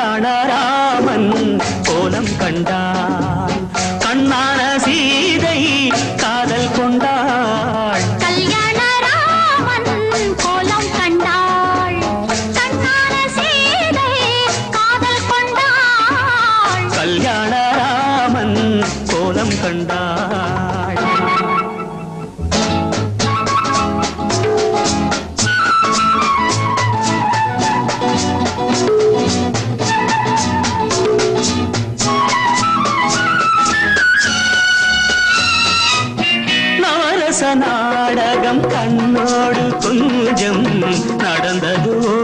கல்யாண ராமன் கோலம் கண்டான் கண்ணான சீதை காதல் கொண்டாள். கல்யாண ராமன் கோலம் கண்டாள். கண்ணான சீதை காதல் கொண்டாள். கல்யாண கோலம் கண்டாள். ரசநாடகம் கண்ணோடு கொஞ்சம் நடந்ததோ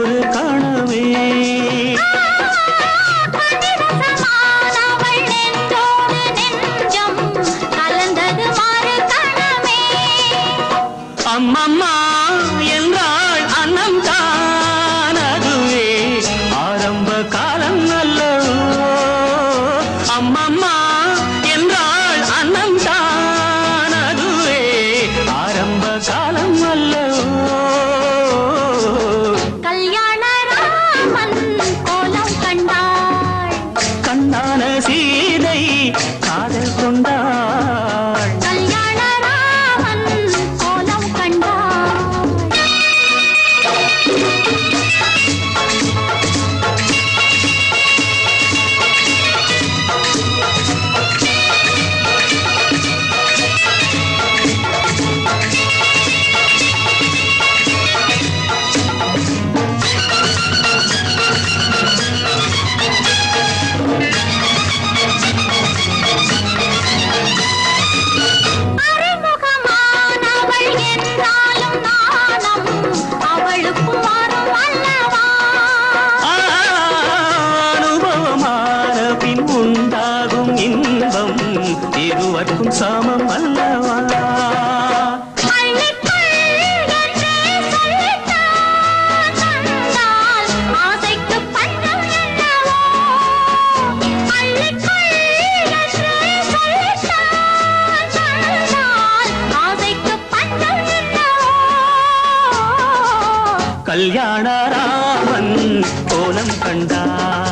சமம் அல்லவா? கல்யாண ராமன் கோலம் கண்டான்